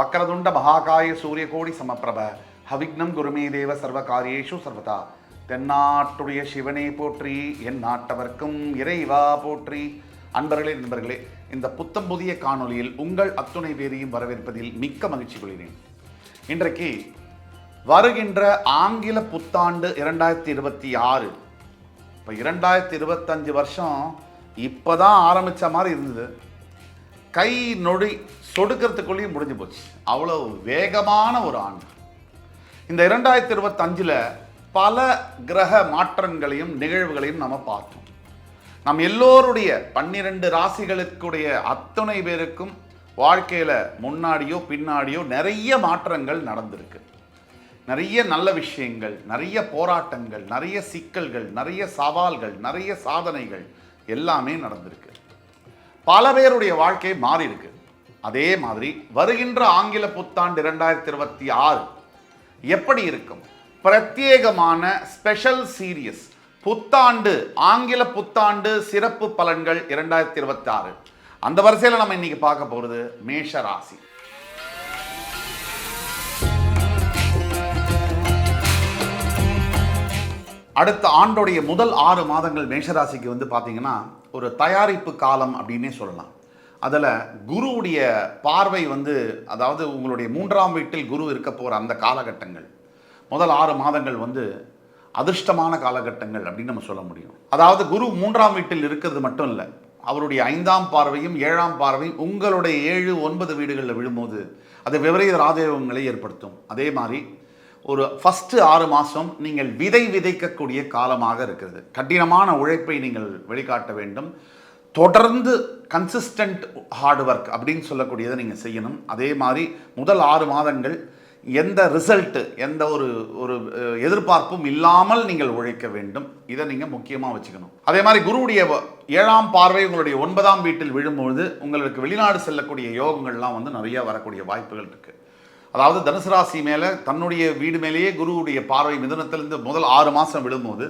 வக்கரதுண்ட மகாகாய சூரியகோடி சமப்பிரப ஹவிக்னம் குருமே தேவ சர்வ காரியேஷு சர்வதா. தென்னாட்டுடைய சிவனே போற்றி என் நாட்டவர்க்கும் இறைவா போற்றி. அன்பர்களே நண்பர்களே இந்த புத்தம் புதிய காணொளியில் உங்கள் அத்துணை பேரையும் வரவேற்பதில் மிக்க மகிழ்ச்சி கொள்கிறேன். இன்றைக்கு வருகின்ற ஆங்கில புத்தாண்டு இரண்டாயிரத்தி இருபத்தி ஆறு. இப்போ இரண்டாயிரத்தி இருபத்தஞ்சு வருஷம் இப்போ தான் ஆரம்பித்த மாதிரி இருந்தது. கை நொடி சொடுக்கிறதுக்குள்ளேயும் முடிஞ்சு போச்சு. அவ்வளோ வேகமான ஒரு ஆண்டு இந்த இரண்டாயிரத்தி இருபத்தஞ்சில் பல கிரக மாற்றங்களையும் நிகழ்வுகளையும் நம்ம பார்த்தோம். நம் எல்லோருடைய பன்னிரெண்டு ராசிகளுக்குடைய அத்தனை பேருக்கும் வாழ்க்கையில் முன்னாடியோ பின்னாடியோ நிறைய மாற்றங்கள் நடந்திருக்கு. நிறைய நல்ல விஷயங்கள் நிறைய போராட்டங்கள் நிறைய சிக்கல்கள் நிறைய சவால்கள் நிறைய சாதனைகள் எல்லாமே நடந்திருக்கு. பல பேருடைய வாழ்க்கை மாறி இருக்கு. அதே மாதிரி வருகின்ற ஆங்கில புத்தாண்டு இரண்டாயிரத்தி இருபத்தி ஆறு எப்படி இருக்கும்? பிரத்யேகமான ஸ்பெஷல் சீரியஸ் புத்தாண்டு ஆங்கில புத்தாண்டு சிறப்பு பலன்கள் இரண்டாயிரத்தி இருபத்தி ஆறு. அந்த வரிசையில் நம்ம இன்னைக்கு பார்க்க போகிறது மேஷ ராசி. அடுத்த ஆண்டோடைய முதல் ஆறு மாதங்கள் மேஷராசிக்கு வந்து பார்த்தீங்கன்னா ஒரு தயாரிப்பு காலம் அப்படின்னே சொல்லலாம். அதில் குருவுடைய பார்வை வந்து அதாவது உங்களுடைய மூன்றாம் வீட்டில் குரு இருக்க போகிற அந்த காலகட்டங்கள் முதல் ஆறு மாதங்கள் வந்து அதிர்ஷ்டமான காலகட்டங்கள் அப்படின்னு நம்ம சொல்ல முடியும். அதாவது குரு மூன்றாம் வீட்டில் இருக்கிறது மட்டும் இல்லை அவருடைய ஐந்தாம் பார்வையும் ஏழாம் பார்வையும் உங்களுடைய ஏழு ஒன்பது வீடுகளில் விழும்போது அது விபரீத ராஜயோகங்களை ஏற்படுத்தும். அதே மாதிரி ஒரு ஃபஸ்ட்டு ஆறு மாதம் நீங்கள் விதை விதைக்கக்கூடிய காலமாக இருக்கிறது. கடினமான உழைப்பை நீங்கள் வெளிக்காட்ட வேண்டும். தொடர்ந்து கன்சிஸ்டன்ட் ஹார்ட் ஒர்க் அப்படின்னு சொல்லக்கூடியதை நீங்கள் செய்யணும். அதே மாதிரி முதல் ஆறு மாதங்கள் எந்த ரிசல்ட்டு எந்த ஒரு ஒரு எதிர்பார்ப்பும் இல்லாமல் நீங்கள் உழைக்க வேண்டும். இதை நீங்கள் முக்கியமாக வச்சுக்கணும். அதே மாதிரி குருவுடைய ஏழாம் பார்வை உங்களுடைய ஒன்பதாம் வீட்டில் விழும்பொழுது உங்களுக்கு வெளிநாடு செல்லக்கூடிய யோகங்கள்லாம் வந்து நிறைய வரக்கூடிய வாய்ப்புகள் இருக்குது அதாவது தனுசு ராசி மேலே தன்னுடைய வீடு மேலேயே குருவுடைய பார்வை மிதுனத்திலிருந்து முதல் ஆறு மாதம் விழும்போது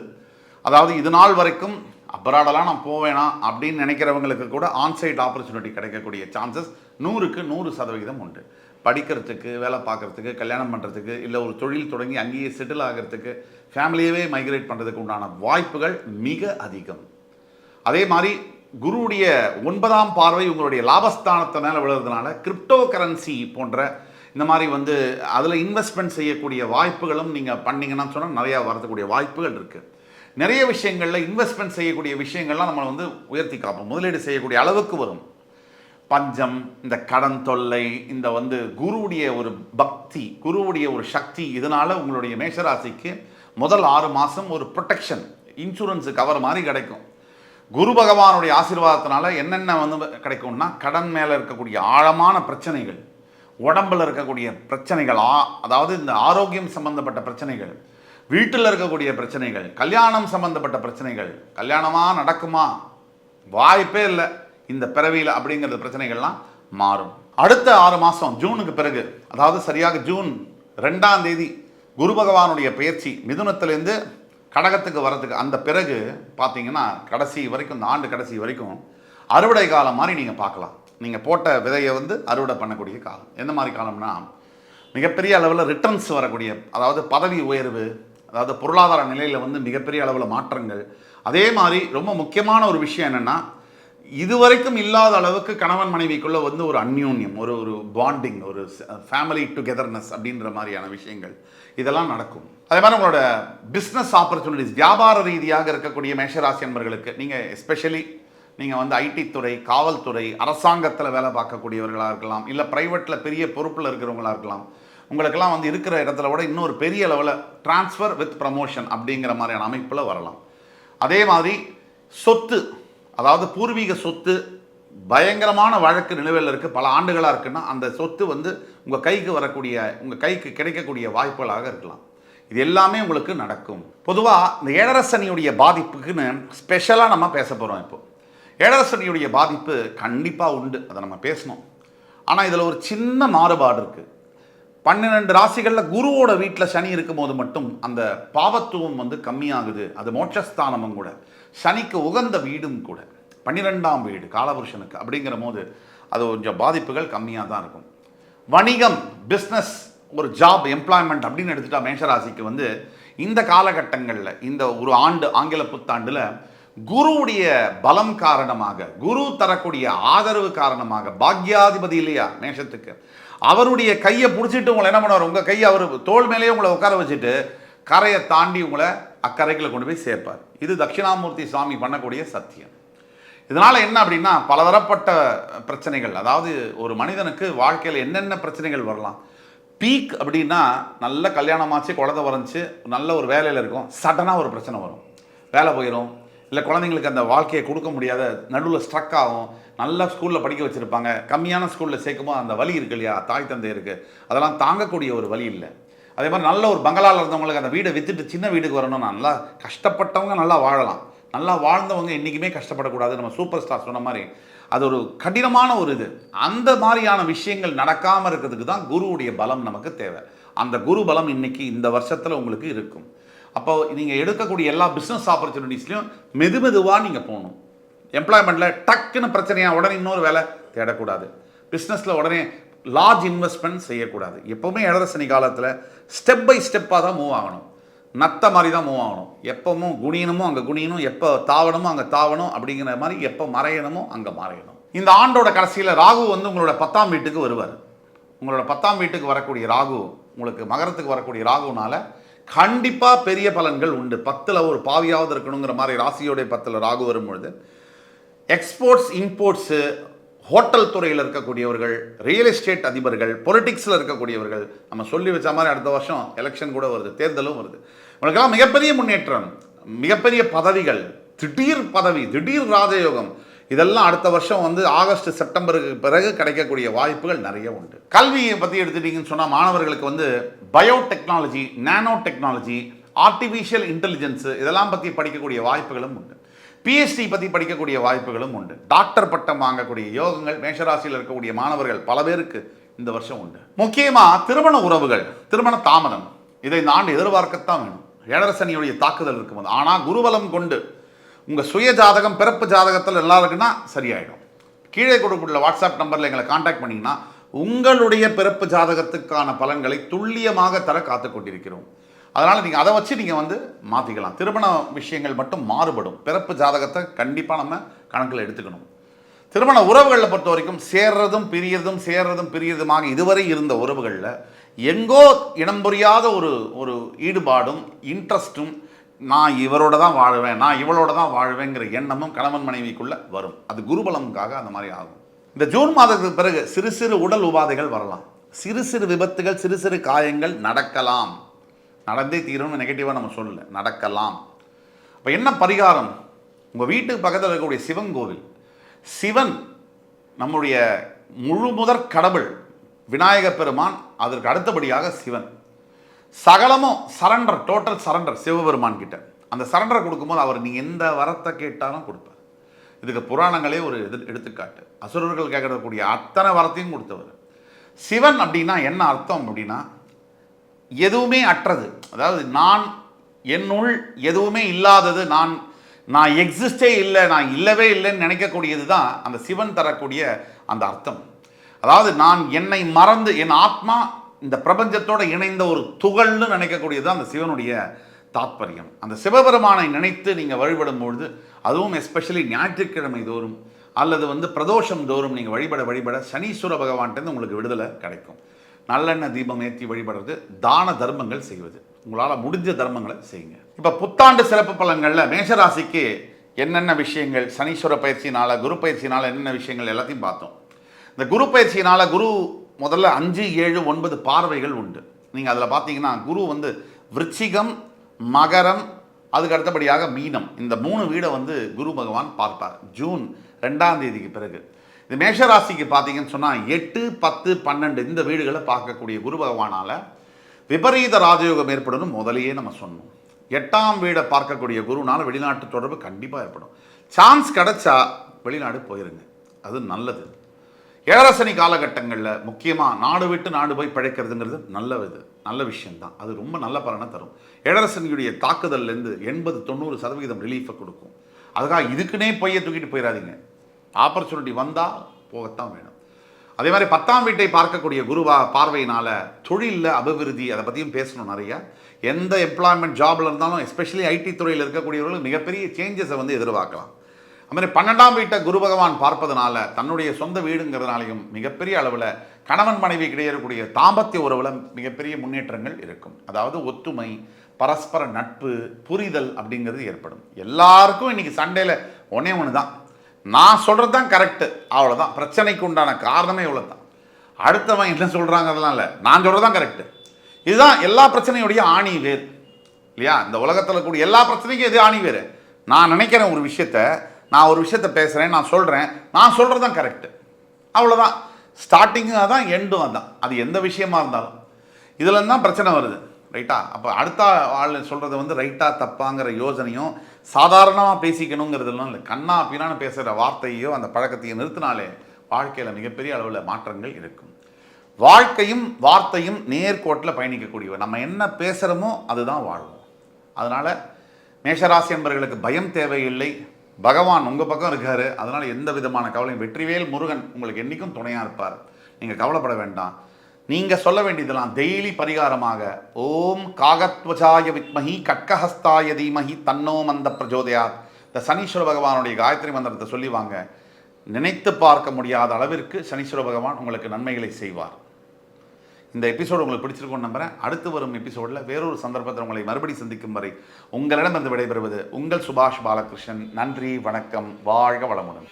அதாவது இது நாள் வரைக்கும் அப்ராடெல்லாம் நான் போவேனா அப்படின்னு நினைக்கிறவங்களுக்கு கூட ஆன்சைட் ஆப்பர்ச்சுனிட்டி கிடைக்கக்கூடிய சான்சஸ் நூறுக்கு நூறு சதவிகிதம் உண்டு. படிக்கிறதுக்கு வேலை பார்க்குறதுக்கு கல்யாணம் பண்ணுறதுக்கு இல்லை ஒரு தொழில் தொடங்கி அங்கேயே செட்டில் ஆகிறதுக்கு ஃபேமிலியவே மைக்ரேட் பண்ணுறதுக்கு உண்டான வாய்ப்புகள் மிக அதிகம். அதே மாதிரி குருவுடைய ஒன்பதாம் பார்வை உங்களுடைய லாபஸ்தானத்தை மேலே விழுறதுனால கிரிப்டோ கரன்சி போன்ற இந்த மாதிரி வந்து அதில் இன்வெஸ்ட்மெண்ட் செய்யக்கூடிய வாய்ப்புகளும் நீங்கள் பண்ணிங்கன்னா சொன்னால் நிறையா வரக்கூடிய வாய்ப்புகள் இருக்குது நிறைய விஷயங்களில் இன்வெஸ்ட்மெண்ட் செய்யக்கூடிய விஷயங்கள்லாம் நம்மளை வந்து உயர்த்தி காப்போம் முதலீடு செய்யக்கூடிய அளவுக்கு வரும். பஞ்சம் இந்த கடன் தொல்லை இந்த வந்து குருவுடைய ஒரு பக்தி குருவுடைய ஒரு சக்தி இதனால் உங்களுடைய மேஷராசிக்கு முதல் ஆறு மாதம் ஒரு ப்ரொடெக்ஷன் இன்சூரன்ஸ் கவர் மாதிரி கிடைக்கும். குரு பகவானுடைய ஆசீர்வாதத்தினால என்னென்ன வந்து கிடைக்கும்னா கடன் மேலே இருக்கக்கூடிய ஆழமான பிரச்சனைகள் உடம்புல இருக்கக்கூடிய பிரச்சனைகள் ஆ அதாவது இந்த ஆரோக்கியம் சம்பந்தப்பட்ட பிரச்சனைகள் வீட்டில் இருக்கக்கூடிய பிரச்சனைகள் கல்யாணம் சம்பந்தப்பட்ட பிரச்சனைகள் கல்யாணமாக நடக்குமா? வாய்ப்பே இல்லை. இந்த பிறவியில் அப்படிங்கிற பிரச்சனைகள்லாம் மாறும். அடுத்த ஆறு மாதம் ஜூனுக்கு பிறகு அதாவது சரியாக ஜூன் ரெண்டாம் தேதி குரு பகவானுடைய பயிற்சி மிதுனத்திலேருந்து கடகத்துக்கு வரத்துக்கு அந்த பிறகு பார்த்தீங்கன்னா கடைசி வரைக்கும் இந்த ஆண்டு கடைசி வரைக்கும் அறுவடை காலம் மாதிரி நீங்கள் பார்க்கலாம். நீங்கள் போட்ட விதையை வந்து அறுவடை பண்ணக்கூடிய காலம். எந்த மாதிரி காலம்னா மிகப்பெரிய அளவில் ரிட்டர்ன்ஸ் வரக்கூடிய அதாவது பதவி உயர்வு அதாவது பொருளாதார நிலையில் வந்து மிகப்பெரிய அளவில் மாற்றங்கள். அதே மாதிரி ரொம்ப முக்கியமான ஒரு விஷயம் என்னென்னா இதுவரைக்கும் இல்லாத அளவுக்கு கணவன் மனைவிக்குள்ளே வந்து ஒரு அந்யூன்யம் ஒரு ஒரு பாண்டிங் ஒரு ஃபேமிலி டுகெதர்னஸ் அப்படின்ற மாதிரியான விஷயங்கள். இதெல்லாம் நடக்கும். அதே மாதிரி உங்களோட பிஸ்னஸ் ஆப்பர்ச்சுனிட்டிஸ் வியாபார ரீதியாக இருக்கக்கூடிய மேஷராசி என்பர்களுக்கு நீங்கள் எஸ்பெஷலி நீங்கள் வந்து ஐடி துறை காவல்துறை அரசாங்கத்தில் வேலை பார்க்கக்கூடியவர்களாக இருக்கலாம் இல்லை ப்ரைவேட்டில் பெரிய பொறுப்பில் இருக்கிறவங்களா இருக்கலாம் உங்களுக்கெல்லாம் வந்து இருக்கிற இடத்துல விட இன்னொரு பெரிய லெவலில் ட்ரான்ஸ்ஃபர் வித் ப்ரமோஷன் அப்படிங்கிற மாதிரியான அமைப்பில் வரலாம். அதே மாதிரி சொத்து அதாவது பூர்வீக சொத்து பயங்கரமான வழக்கு நிலுவையில் இருக்குது பல ஆண்டுகளாக இருக்குன்னா அந்த சொத்து வந்து உங்கள் கைக்கு வரக்கூடிய உங்கள் கைக்கு கிடைக்கக்கூடிய வாய்ப்புகளாக இருக்கலாம். இது எல்லாமே உங்களுக்கு நடக்கும். பொதுவாக இந்த ஏழரசனியுடைய பாதிப்புக்குன்னு ஸ்பெஷலாக நம்ம பேச போகிறோம் இப்போ. ஏழரசனியுடைய பாதிப்பு கண்டிப்பாக உண்டு. அதை நம்ம பேசணும். ஆனால் இதில் ஒரு சின்ன மாறுபாடு இருக்குது பன்னிரெண்டு ராசிகளில் குருவோட வீட்டில் சனி இருக்கும்போது மட்டும் அந்த பாவத்துவம் வந்து கம்மியாகுது. அது மோட்சஸ்தானமும் கூட. சனிக்கு உகந்த வீடும் கூட. பன்னிரெண்டாம் வீடு காலபுருஷனுக்கு அப்படிங்கிற போது அது கொஞ்சம் பாதிப்புகள் கம்மியாக தான் இருக்கும். வணிகம் பிஸ்னஸ் ஒரு ஜாப் எம்ப்ளாய்மெண்ட் அப்படின்னு எடுத்துட்டா மேஷராசிக்கு வந்து இந்த காலகட்டங்களில் இந்த ஒரு ஆண்டு ஆங்கில புத்தாண்டில் குருவுடைய பலம் காரணமாக குரு தரக்கூடிய ஆதரவு காரணமாக பாக்யாதிபதி இல்லையா மேஷத்துக்கு அவருடைய கையை பிடிச்சிட்டு உங்களை என்ன பண்ணுவார்? உங்கள் கையை அவர் தோள் மேலேயே உங்களை உட்கார வச்சுட்டு கரையை தாண்டி உங்களை அக்கறைகளை கொண்டு போய் சேர்ப்பார். இது தட்சிணாமூர்த்தி சுவாமி பண்ணக்கூடிய சத்தியம். இதனால் என்ன அப்படின்னா பலதரப்பட்ட பிரச்சனைகள் அதாவது ஒரு மனிதனுக்கு வாழ்க்கையில் என்னென்ன பிரச்சனைகள் வரலாம்? பீக் அப்படின்னா நல்ல கல்யாணமாச்சு குழந்தை வரைஞ்சி நல்ல ஒரு வேலையில் இருக்கும் சடனாக ஒரு பிரச்சனை வரும். வேலை போயிடும் இல்லை குழந்தைங்களுக்கு அந்த வாழ்க்கையை கொடுக்க முடியாத நடுவில் ஸ்ட்ரக் ஆகும். நல்ல ஸ்கூலில் படிக்க வச்சுருப்பாங்க. கம்மியான ஸ்கூலில் சேர்க்கும்போது அந்த வலி இருக்கு இல்லையா? தாய் தந்தை இருக்குது அதெல்லாம் தாங்கக்கூடிய ஒரு வழி இல்லை. அதே மாதிரி நல்ல ஒரு பங்களாவில் இருந்தவங்களுக்கு அந்த வீடை விற்றுட்டு சின்ன வீட்டுக்கு வரணும் நல்லா கஷ்டப்பட்டவங்க நல்லா வாழலாம். நல்லா வாழ்ந்தவங்க என்றைக்குமே கஷ்டப்படக்கூடாது. நம்ம சூப்பர் ஸ்டார் சொன்ன மாதிரி. அது ஒரு கடினமான ஒரு இது. அந்த மாதிரியான விஷயங்கள் நடக்காமல் இருக்கிறதுக்கு தான் குருவுடைய பலம் நமக்கு தேவை. அந்த குரு பலம் இன்னைக்கு இந்த வருஷத்தில் உங்களுக்கு இருக்கும். அப்போ நீங்கள் எடுக்கக்கூடிய எல்லா பிஸ்னஸ் ஆப்பர்ச்சுனிட்டிஸ்லையும் மெது மெதுவாக நீங்கள் போகணும். எம்ப்ளாய்மெண்ட்டில் டக்குன்னு பிரச்சனையாக உடனே இன்னொரு வேலை தேடக்கூடாது. பிஸ்னஸில் உடனே லார்ஜ் இன்வெஸ்ட்மெண்ட் செய்யக்கூடாது. எப்போவுமே இடரசனி காலத்தில் ஸ்டெப் பை ஸ்டெப்பாக தான் மூவ் ஆகணும். நத்த மாதிரி தான் மூவ் ஆகணும். எப்பவும் குணியணுமோ அங்கே குணியணும் எப்போ தாவணுமோ அங்கே தாவணும் அப்படிங்கிற மாதிரி எப்போ மறையணுமோ அங்கே மறையணும். இந்த ஆண்டோட கடைசியில் ராகு வந்து உங்களோட பத்தாம் வீட்டுக்கு வருவார். உங்களோட பத்தாம் வீட்டுக்கு வரக்கூடிய ராகு உங்களுக்கு மகரத்துக்கு வரக்கூடிய ராகுனால கண்டிப்பாக பெரிய பலன்கள் உண்டு. பத்தில் ஒரு பாவியாவது இருக்கணுங்கிற மாதிரி ராசியோடைய பத்தில் ராகு வரும்பொழுது எக்ஸ்போர்ட்ஸ் இம்போர்ட்ஸு ஹோட்டல் துறையில் இருக்கக்கூடியவர்கள் ரியல் எஸ்டேட் அதிபர்கள் பொலிட்டிக்ஸில் இருக்கக்கூடியவர்கள் நம்ம சொல்லி வச்ச மாதிரி அடுத்த வருஷம் எலெக்ஷன் கூட வருது தேர்தலும் வருது. உங்களுக்கெல்லாம் மிகப்பெரிய முன்னேற்றம் மிகப்பெரிய பதவிகள் திடீர் பதவி திடீர் ராஜயோகம் இதெல்லாம் அடுத்த வருஷம் வந்து ஆகஸ்ட் செப்டம்பருக்கு பிறகு கிடைக்கக்கூடிய வாய்ப்புகள் நிறைய உண்டு. கல்வியை பற்றி எடுத்துட்டீங்கன்னு சொன்னால் மாணவர்களுக்கு வந்து biotechnology nano technology artificial intelligence இதெல்லாம் பற்றி படிக்கக்கூடிய வாய்ப்புகளும் உண்டு. பிஎஸ்டி பற்றி படிக்கக்கூடிய வாய்ப்புகளும் உண்டு. டாக்டர் பட்டம் வாங்கக்கூடிய யோகங்கள் மேஷராசியில் இருக்கக்கூடிய மாணவர்கள் பல பேருக்கு இந்த வருஷம் உண்டு. முக்கியமாக திருமண உறவுகள் திருமண தாமதம். இதை இந்த ஆண்டு எதிர்பார்க்கத்தான் வேணும். ஏழரசனியுடைய தாக்குதல் இருக்கும்போது. ஆனால் குருபலம் கொண்டு உங்கள் சுய ஜாதகம் பிறப்பு ஜாதகத்தில் நல்லா இருக்குன்னா சரியாயிடும். கீழே கொடுக்கக்கூடிய வாட்ஸ்அப் நம்பரில் எங்களை காண்டாக்ட் பண்ணிங்கன்னா உங்களுடைய பிறப்பு ஜாதகத்துக்கான பலன்களை துல்லியமாக தர காத்து கொண்டிருக்கிறோம். அதனால் நீங்கள் அதை வச்சு நீங்கள் வந்து மாற்றிக்கலாம் திருமண விஷயங்கள் மட்டும் மாறுபடும். பிறப்பு ஜாதகத்தை கண்டிப்பாக நம்ம கணக்கில் எடுத்துக்கணும். திருமண உறவுகளை பொறுத்த வரைக்கும் சேர்றதும் பிரியறதும் சேர்றதும் பிரியறதுமாக இதுவரை இருந்த உறவுகளில் எங்கோ இனம் புரியாத ஒரு ஒரு ஈடுபாடும் இன்ட்ரெஸ்ட்டும் நான் இவரோட தான் வாழ்வேன் நான் இவளோட தான் வாழ்வேங்கிற எண்ணமும் கணவன் மனைவிக்குள்ளே வரும். அது குருபலமுக்காக அந்த மாதிரி ஆகும். இந்த ஜூன் மாதத்துக்கு பிறகு சிறு சிறு உடல் உபாதைகள் வரலாம். சிறு சிறு விபத்துகள் சிறு சிறு காயங்கள் நடக்கலாம். நடந்தே தீரும்னு நெகட்டிவாக நம்ம சொல்லல. நடக்கலாம். இப்போ என்ன பரிகாரம்? உங்கள் வீட்டுக்கு பக்கத்தில் இருக்கக்கூடிய சிவன் கோவில். சிவன் நம்முடைய முழு முதற் கடவுள் விநாயகப் பெருமான் அதற்கு அடுத்தபடியாக சிவன். சகலமும் சரண்டர் டோட்டல் சரண்டர் சிவபெருமான் கிட்ட. அந்த சரண்டரை கொடுக்கும்போது அவர் நீங்கள் எந்த வரத்தை கேட்டாலும் கொடுப்பார். இதுக்கு புராணங்களே ஒரு எது எடுத்துக்காட்டு. அசுரர்கள் கேட்கக்கூடிய அத்தனை வரத்தையும் கொடுத்தவர். சிவன் அப்படின்னா என்ன அர்த்தம் அப்படின்னா எதுவுமே அற்றது. அதாவது நான் என்னுள் எதுவுமே இல்லாதது நான் நான் எக்ஸிஸ்டே இல்லை நான் இல்லவே இல்லைன்னு நினைக்கக்கூடியது தான் அந்த சிவன் தரக்கூடிய அந்த அர்த்தம். அதாவது நான் என்னை மறந்து என் ஆத்மா இந்த பிரபஞ்சத்தோடு இணைந்த ஒரு துகள்னு நினைக்கக்கூடியது தான் அந்த சிவனுடைய தாத்பரியம். அந்த சிவபெருமானை நினைத்து நீங்கள் வழிபடும் பொழுது அதுவும் எஸ்பெஷலி ஞாயிற்றுக்கிழமை தோறும் அல்லது வந்து பிரதோஷம் தோறும் நீங்கள் வழிபட வழிபட சனீஸ்வர பகவான்கிட்ட உங்களுக்கு விடுதலை கிடைக்கும். நல்லெண்ணெய் தீபம் ஏற்றி வழிபடுறது தான தர்மங்கள் செய்வது. உங்களால் முடிஞ்ச தர்மங்களை செய்யுங்க. இப்போ புத்தாண்டு சிறப்பு பலன்களில் மேஷராசிக்கு என்னென்ன விஷயங்கள் சனீஸ்வர பயிற்சினால் குரு பயிற்சினால் என்னென்ன விஷயங்கள் எல்லாத்தையும் பார்த்தோம். இந்த குரு பயிற்சியினால் குரு முதல்ல அஞ்சு ஏழு ஒன்பது பார்வைகள் உண்டு. நீங்கள் அதில் பார்த்தீங்கன்னா குரு வந்து விருச்சிகம் மகரம் அதுக்கு அடுத்தபடியாக மீனம். இந்த மூணு வீடை வந்து குரு பகவான் பார்ப்பார். ஜூன் ரெண்டாம் தேதிக்கு பிறகு. இந்த மேஷராசிக்கு பார்த்தீங்கன்னு சொன்னால் எட்டு பத்து பன்னெண்டு இந்த வீடுகளை பார்க்கக்கூடிய குரு பகவானால் விபரீத ராஜயோகம் ஏற்படும் முதலையே நம்ம சொன்னோம். எட்டாம் வீடை பார்க்கக்கூடிய குருனால் வெளிநாட்டு தொடர்பு கண்டிப்பாக ஏற்படும். சான்ஸ் கிடைச்சா வெளிநாடு போயிருங்க. அது நல்லது. ஏழரசனி காலகட்டங்களில் முக்கியமாக நாடு விட்டு நாடு போய் பிழைக்கிறதுங்கிறது நல்ல இது நல்ல விஷயம்தான். அது ரொம்ப நல்ல பலனை தரும். ஏழரசனியுடைய தாக்குதல்லேருந்து எண்பது தொண்ணூறு சதவீதம் ரிலீஃபை கொடுக்கும். அதுக்காக இதுக்குன்னே பொய்யை தூக்கிட்டு போயிடாதீங்க. ஆப்பர்ச்சுனிட்டி வந்தால் போகத்தான் வேணும். அதே மாதிரி பத்தாம் வீட்டை பார்க்கக்கூடிய குருவா பார்வையினால் தொழிலில் அபிவிருத்தி அதை பற்றியும் பேசணும் நிறையா. எந்த எம்ப்ளாய்மெண்ட் ஜாப்ல இருந்தாலும் எஸ்பெஷலி ஐடி துறையில் இருக்கக்கூடியவர்கள் மிகப்பெரிய சேஞ்சஸை வந்து எதிர்பார்க்கலாம். மாதிரி பன்னெண்டாம் வீட்டை குரு பகவான் பார்ப்பதனால தன்னுடைய சொந்த வீடுங்கிறதுனாலையும் மிகப்பெரிய அளவில் கணவன் மனைவி கிடையே இருக்கக்கூடிய தாம்பத்திய உறவில் மிகப்பெரிய முன்னேற்றங்கள் இருக்கும். அதாவது ஒத்துமை பரஸ்பர நட்பு புரிதல் அப்படிங்கிறது ஏற்படும். எல்லாருக்கும் இன்னைக்கு சண்டேல ஒன்னே ஒன்று தான் நான் சொல்கிறது தான் கரெக்டு அவ்வளோதான் பிரச்சனைக்கு உண்டான காரணமே இவ்வளோ தான் அடுத்தவன் என்ன சொல்கிறாங்க அதெல்லாம் இல்லை. நான் சொல்கிறது தான் கரெக்டு இதுதான் எல்லா பிரச்சனையுடைய ஆணி வேர். இல்லையா? இந்த உலகத்தில் கூடிய எல்லா பிரச்சனைக்கும் எது ஆணி வேறு நான் நினைக்கிறேன் ஒரு விஷயத்த நான் ஒரு விஷயத்த பேசுகிறேன் நான் சொல்கிறேன் நான் சொல்கிறது தான் கரெக்டு அவ்வளோதான் ஸ்டார்டிங்கும் அதான் எண்டும் அதான். அது எந்த விஷயமா இருந்தாலும். இதில் தான் பிரச்சனை வருது. ரைட்டா அப்போ அடுத்த ஆள் சொல்கிறது வந்து ரைட்டாக தப்பாங்கிற யோசனையும் சாதாரணமாக பேசிக்கணுங்கிறதுலாம் இல்லை. கண்ணா பின்னான்னு பேசுகிற வார்த்தையோ அந்த பழக்கத்தையோ நிறுத்தினாலே வாழ்க்கையில் மிகப்பெரிய அளவில் மாற்றங்கள் இருக்கும். வாழ்க்கையும் வார்த்தையும் நேர்கோட்டில் பயணிக்கக்கூடியவர் நம்ம என்ன பேசுகிறோமோ அதுதான் வாழ்வோம் அதனால் மேஷராசி என்பவர்களுக்கு பயம் தேவையில்லை. பகவான் உங்கள் பக்கம் இருக்காரு. அதனால் எந்த விதமான கவலையும் வெற்றிவேல் முருகன் உங்களுக்கு என்றைக்கும் துணையாக இருப்பார். நீங்கள் கவலைப்பட வேண்டாம். நீங்கள் சொல்ல வேண்டியதெல்லாம் டெய்லி பரிகாரமாக. ஓம் காகத்வஜாய வித்மஹி கட்கஹஸ்தாய தீமஹி தன்னோ மந்த பிரஜோதயா இந்த சனீஸ்வர பகவானுடைய காயத்ரி மந்திரத்தை சொல்லி வாங்க நினைத்து பார்க்க முடியாத அளவிற்கு சனீஸ்வர பகவான் உங்களுக்கு நன்மைகளை செய்வார். இந்த எபிசோடு உங்களுக்கு பிடிச்சிருக்கும்னு நம்புறேன். அடுத்து வரும் எபிசோடில் வேறொரு சந்தர்ப்பத்தில் உங்களை மறுபடி சந்திக்கும் வரை உங்களிடம் வந்து விடைபெறுவது உங்கள் சுபாஷ் பாலகிருஷ்ணன். நன்றி வணக்கம் வாழ்க வளமுடன்.